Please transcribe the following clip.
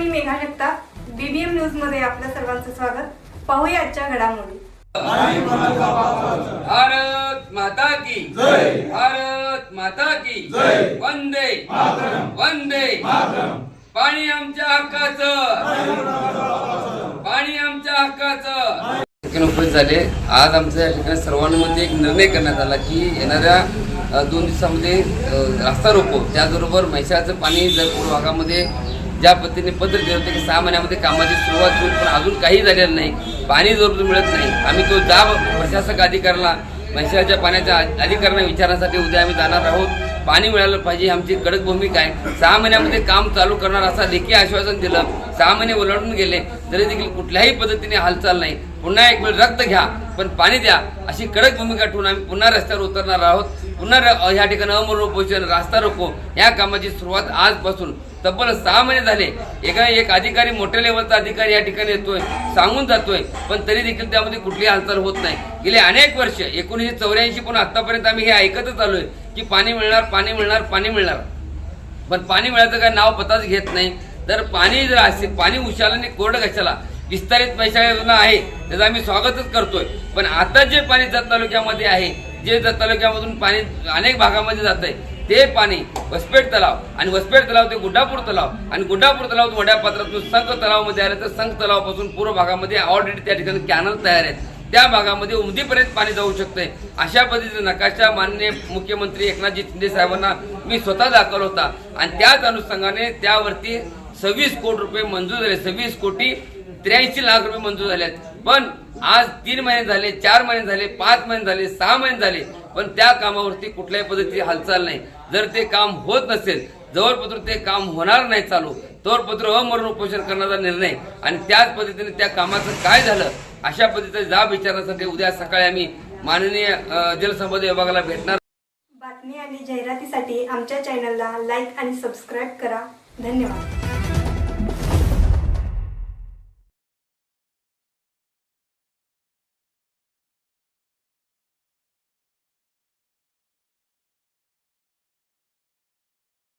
मी Megha Jagtap BBM न्यूजमध्ये आपल्या सर्वांचं स्वागत. पाहूया आजच्या घडामोडी. भारत माता की जय. भारत माता की जय. वंदे. वंदे. पाणी आमच्या हक्काचं. पाणी आमच्या हक्काचं. ठिकाणी उपस्थित झाले. आज आमच्या या ठिकाणी सर्वांमध्ये एक निर्णय करण्यात आला की येणाऱ्या अ, दोन दिवसामध्ये अ, रास्ता रोको. त्याचबरोबर म्हैसाळचं पाणी जर पूर्व भागामध्ये ज्या पद्धतीने पत्र दिलं होतं की सहा महिन्यामध्ये कामाची सुरुवात होईल पण अजून काही झालेलं नाही. पाणी जर मिळत नाही. आम्ही तो जाब प्रशासक अधिकाऱ्याला म्हैसाळच्या पाण्याच्या अधिकाऱ्यांना विचारण्यासाठी उद्या आम्ही जाणार आहोत. पाणी मिळालं पाहिजे आमची कडक भूमिका आहे. सहा महिन्यामध्ये काम चालू करणार असा लेखी आश्वासन दिलं. सहा महिने ओलांडून गेले तरी देखील कुठल्याही पद्धतीने हालचाल नाही. पुन्हा एक वेळ रक्त घ्या पण पाणी द्या अशी कडक भूमिका ठेवून आम्ही पुन्हा रस्त्यावर उतरणार आहोत. पुन्हा या ह्या ठिकाणी अमर उपोषण रास्ता रोको. या कामाची सुरुवात आजपासून. तब्बल सहा महिने झाले. एका एक अधिकारी मोठ्या लेवलचा अधिकारी या ठिकाणी येतोय सांगून जातोय. पण तरी देखील त्यामध्ये कुठलीही हालचाल होत नाही. गेले अनेक वर्ष एकोणीसशे चौऱ्याऐंशी पण आतापर्यंत आम्ही हे ऐकतच आलोय की पाणी मिळणार पाणी मिळणार पाणी मिळणार. पण पाणी मिळायचं काय नाव पताच घेत नाही. तर पाणी जर असेल पाणी उशालाने कोरडं कशाला? विस्तारित पैसा योजना आहे त्याचं आम्ही स्वागतच करतोय. पण आता जे पाणी जत तालुक्यामध्ये आहे जे तालुक्यामधून पाणी अनेक भागामध्ये जात आहे ते पाणी वसपेट तलाव आणि वसपेट तलाव ते गुड्डापूर तलाव आणि गुड्डापूर तलाव मोठ्या पात्रातून संघ तलावमध्ये आलं तर संघ तलावापासून पूर्व भागामध्ये ऑलरेडी त्या ठिकाणी कॅनल तयार आहेत. त्या भागामध्ये उमदीपर्यंत पाणी जाऊ शकते अशा पद्धतीचा नकाशा माननीय मुख्यमंत्री एकनाथजी शिंदे साहेबांना मी स्वतः दाखवला होता आणि त्याच अनुषंगाने त्यावरती सव्वीस कोटी रुपये मंजूर झाले. सव्वीस कोटी त्र्याऐंशी लाख रुपये मंजूर झाल्यात आहेत पण आज तीन महिने झाले चार महिने झाले पाच महिने झाले सहा महिने झाले पण त्या कामावरती कुठल्याही पद्धतीची हालचाल नाही. जर ते काम होत नसेल जवळपत्र ते काम होणार नाही चालू तोरपत्र अमरण उपोषण करण्याचा निर्णय आणि त्याच पद्धतीने त्या कामाचं काय झालं अशा पद्धतीचा जाब विचारण्यासाठी उद्या सकाळी आम्ही माननीय जलसंपदा विभागाला भेटणार. बातमी आणि जाहिरातीसाठी आमच्या चॅनलला लाईक आणि सबस्क्राईब करा. धन्यवाद.